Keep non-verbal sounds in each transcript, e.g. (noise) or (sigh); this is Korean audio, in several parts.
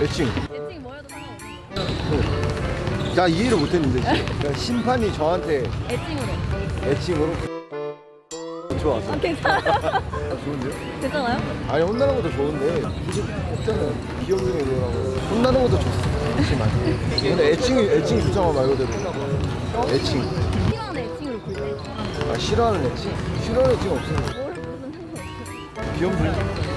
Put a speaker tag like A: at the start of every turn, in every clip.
A: 애칭.
B: 애칭 뭐여도
A: 나 이해를 못했는데 그러니까 심판이 저한테
B: 거 애칭으로
A: 애칭으로 좋았어.
B: 아 괜찮아
A: 좋은데요?
B: 괜찮아요?
A: 아니 혼나는 것도 좋은데 굳이 없잖아요. 귀염둥이 그거라고 혼나는 것도 좋습 좋지만 근데 애칭이 애칭이 좋잖아 말 그대로 애칭.
B: 싫어하는 애칭으로 부를
A: 때아 싫어하는 애칭? 싫어하는 애칭 없어요.
B: 뭘 부르든 상관없어
A: 귀염둥이.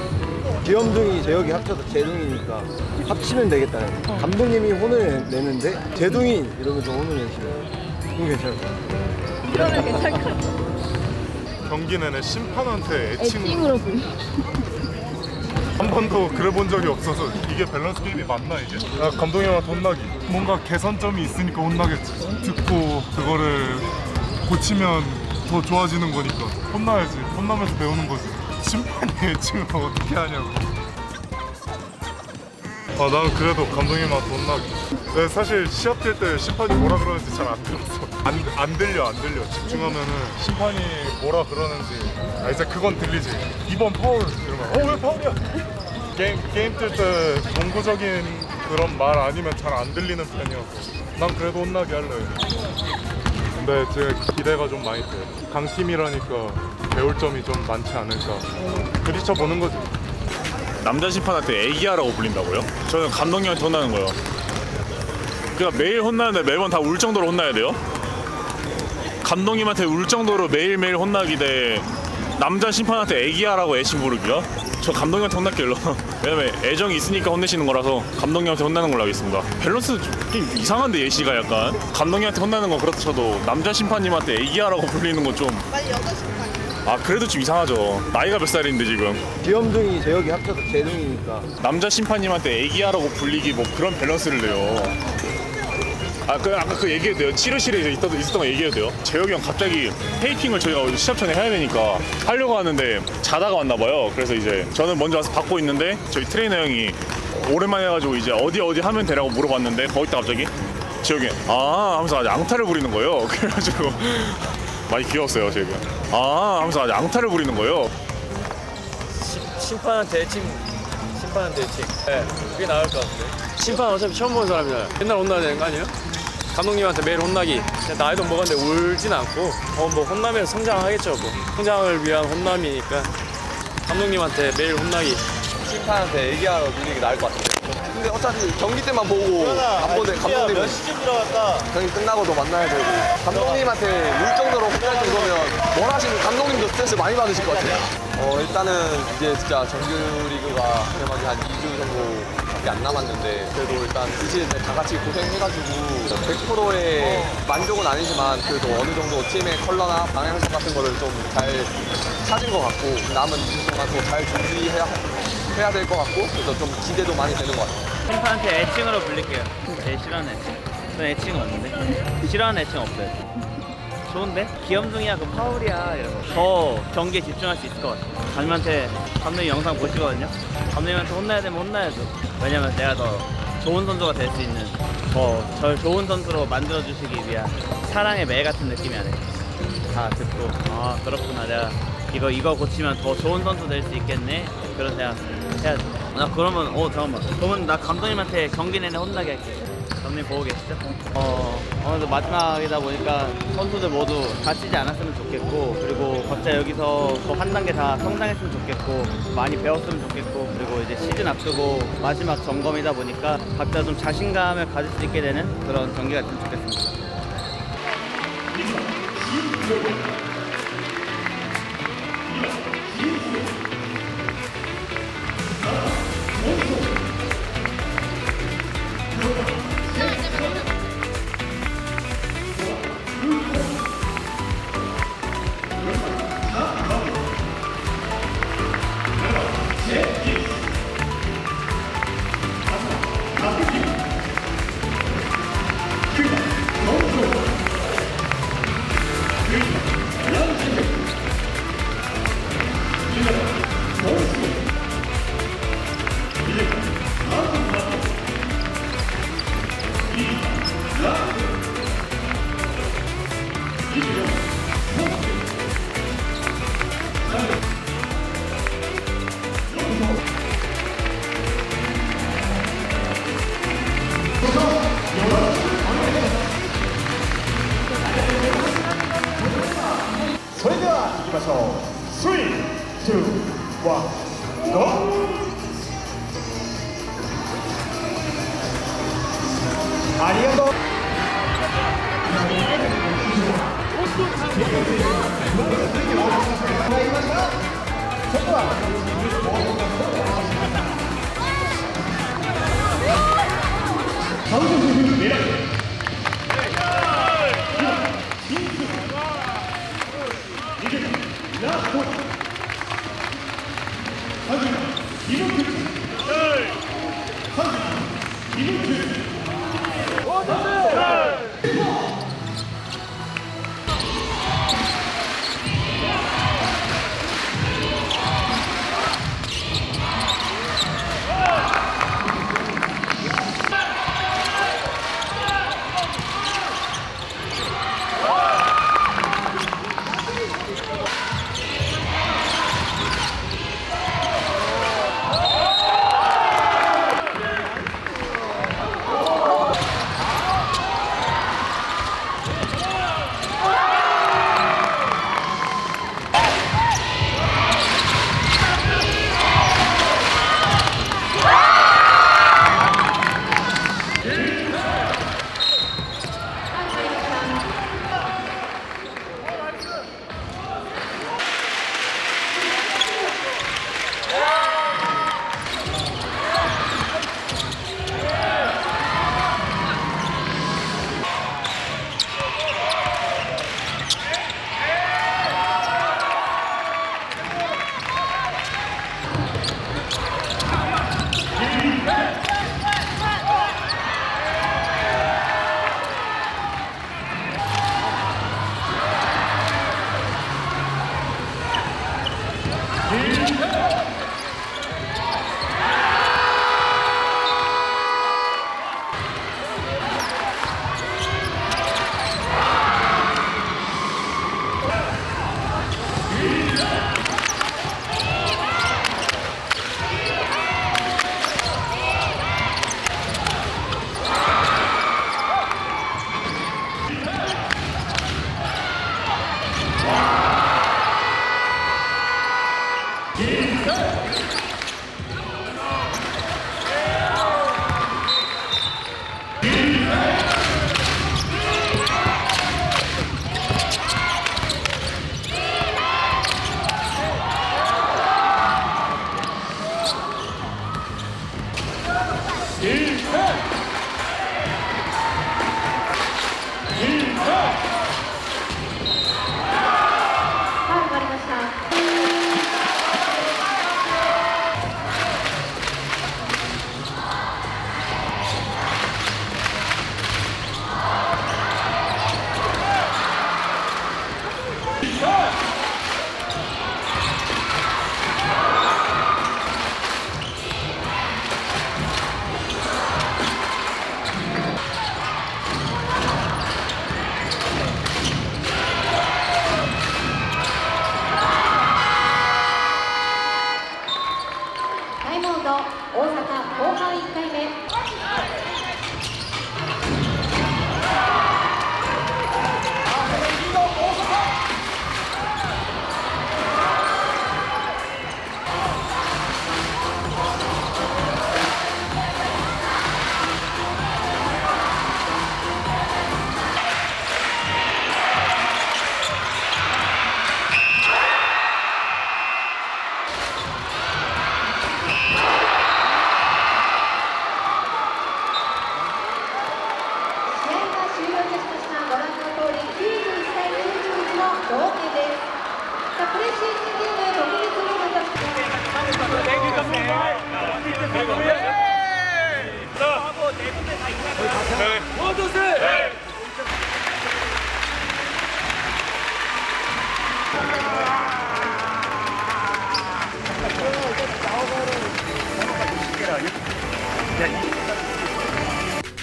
A: 귀염둥이 제역이 합쳐서 제둥이니까 합치면 되겠다는 거. 감독님이 혼을 내는데 제둥이 이러면서 혼을 내시면 그럼 괜찮을 것 같아요.
B: 그러면 괜찮을 것 같아
C: 경기 내내 심판한테 애칭
B: 애칭으로
C: 한 번도 그래 본 적이 없어서 이게 밸런스 게임이 맞나 이게? 아, 감독님한테 혼나기. 뭔가 개선점이 있으니까 혼나겠지. 듣고 그거를 고치면 더 좋아지는 거니까. 혼나야지. 혼나면서 배우는 거지 심판이 애칭을 (laughs) 어떻게 하냐고. 아 나는 그래도 감독님한테 혼나기 내가 사실 시합 뛸 때 심판이 뭐라 그러는지 잘 안 들었어. 안, 안 들려 안 들려. 집중하면은 심판이 뭐라 그러는지. 아 이제 그건 들리지. 이번 파울. 이러면 어 왜 파울이야? 게임, 게임 뛸 때 농구적인 그런 말 아니면 잘 안 들리는 편이어서. 난 그래도 혼나게 할래 근데 제가 기대가 좀 많이 돼. 강팀이라니까 배울 점이 좀 많지 않을까 부딪혀 보는 거지
D: 남자 심판한테 애기야라고 불린다고요? 저는 감독님한테 혼나는 거예요. 그러니까 매일 혼나는데 매번 다 울 정도로 혼나야 돼요? 감독님한테 울 정도로 매일매일 혼나기 대 남자 심판한테 애기야라고 애칭 부르기요? 저 감독님한테 혼날게요. (laughs) 왜냐면 애정이 있으니까 혼내시는 거라서 감독님한테 혼나는 걸로 하겠습니다. 밸런스 좀 이상한데 예시가 약간 감독님한테 혼나는 건 그렇다 쳐도 남자 심판님한테 애기야라고 불리는 건좀 아 그래도 좀 이상하죠. 나이가 몇 살인데 지금.
A: 귀염둥이 제역이 합쳐서 제둥이니까
D: 남자 심판님한테 애기야라고 불리기 뭐 그런 밸런스를 내요. 아, 그 아까 그 얘기해도 돼요. 치료실에 있었던, 있었던 거 얘기해도 돼요. 재혁이 형 갑자기 테이핑을 저희가 시합 전에 해야 되니까 하려고 하는데 자다가 왔나 봐요. 그래서 이제 저는 먼저 와서 받고 있는데 저희 트레이너 형이 오랜만에 해가지고 이제 어디 어디 하면 되라고 물어봤는데 거기다 갑자기 재혁이 아 하면서 아주 앙탈을 부리는 거예요. (laughs) 그래가지고 많이 귀여웠어요, 형. 아 하면서 아주 앙탈을 부리는 거예요.
E: 심판한테 애칭 심판한테 애칭 네 그게 나을 것 같은데 심판 어차피 처음 보는 사람이잖아요 맨날 혼나야 되는 거 아니에요? 감독님한테 매일 혼나기 나이도 먹었는데 울진 않고 어 뭐 혼나면 성장하겠죠 뭐 성장을 위한 혼남이니까 감독님한테 매일 혼나기
F: 심판한테 얘기하러 누리는 게 나을 것 같아요. 근데 어차피 경기 때만 보고 한 번에 감독님 몇 시쯤 들어갈까? 경기 끝나고도 만나야 되고 감독님한테 울 정도로 혼날 정도면 뭘 하시는 감독님도 스트레스 많이 받으실 것 같아요. 어 일단은 이제 진짜 정규리그가 개막이 한 2주 정도밖에 안 남았는데 그래도 일단 시즌 다 같이 고생해가지고 100%의 만족은 아니지만 그래도 어느 정도 팀의 컬러나 방향성 같은 거를 좀 잘 찾은 것 같고 남은 2주 동안 또 잘 준비해야 해야 될 것 같고 그래서 좀 기대도 많이 되는 것 같아요.
G: 심판한테 애칭으로 불릴게요. 제일 싫어하는 애칭. 전 애칭은 없는데. 싫어하는 애칭 없어요. 좋은데? 귀염둥이야, 그 파울이야, 이러고. 더 경기에 집중할 수 있을 것 같아요. 감독님한테, 감독님 영상 보시거든요? 감독님한테 혼나야 되면 혼나야죠. 왜냐면 내가 더 좋은 선수가 될 수 있는, 더 절 좋은 선수로 만들어주시기 위한 사랑의 매 같은 느낌이 아닐까. 다 듣고, 아, 그렇구나. 내가 이거, 이거 고치면 더 좋은 선수 될 수 있겠네? 그런 생각 해야죠. 나 그러면, 어, 잠깐만. 그러면 나 감독님한테 경기 내내 혼나게 할게. 감독님 보고 계시죠? 어, 어느덧 마지막이다 보니까 선수들 모두 다치지 않았으면 좋겠고, 그리고 각자 여기서 더한 단계 다 성장했으면 좋겠고, 많이 배웠으면 좋겠고, 그리고 이제 시즌 앞두고 마지막 점검이다 보니까 각자 좀 자신감을 가질 수 있게 되는 그런 경기가 됐으면 좋겠습니다.
H: ありがとう。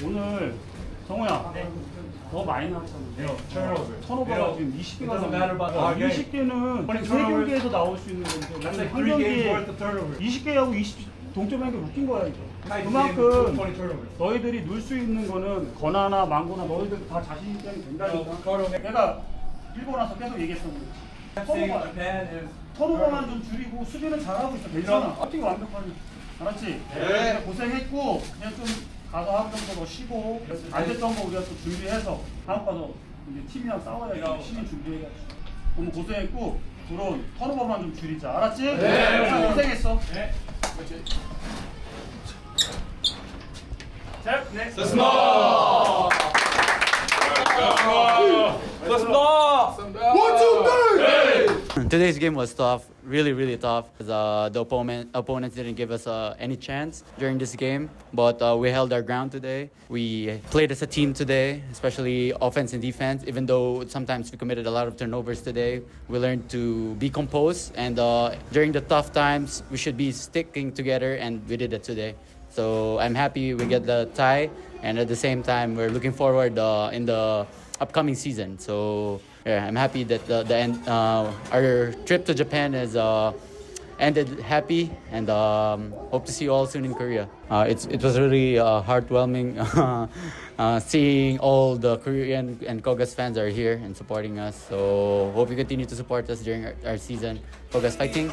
I: 오늘 성호야 더 많이 나왔잖아. 턴오버가 지금 20개가 넘는데 20개는 세 경기에서 나올 수 있는 건데 오늘 한 경기에 20개하고 20 동점한 게 웃긴 거야 이거. 그만큼 너희들이 넣을 수 있는 거는 건아나 망고나 너희들 다 자신 있게 된다니까. 내가 일본 와서 계속 얘기했던 거지. 턴오버만 좀 줄이고 수비는 잘하고 있어. 괜찮아. 커팅 완벽하니? 알았지? 네. 고생했고 그냥 좀 가서 하루 정도 더 쉬고 안 됐던 거 우리가 또 준비해서 다음 가서 이제 팀이랑 싸워야 지 시민 준비해가지고 너무 고생했고 그런 턴오버만 좀 줄이자. 알았지? 네. 고생했어. 네 자, 넥스트
J: Today's game was tough, really, really tough. The opponent opponents didn't give us uh, any chance during this game, but uh, we held our ground today. We played as a team today, especially offense and defense. Even though sometimes we committed a lot of turnovers today, we learned to be composed. And uh, during the tough times, we should be sticking together, and we did it today. So I'm happy we get the tie, and at the same time, we're looking forward uh, in the upcoming season. So yeah, I'm happy that the, the end, uh, our trip to Japan is uh, ended happy, and um, hope to see you all soon in Korea. Uh, it's it was really uh, heartwarming (laughs) uh, seeing all the Korean and Kogas fans are here and supporting us. So hope you continue to support us during our, our season. Kogas fighting.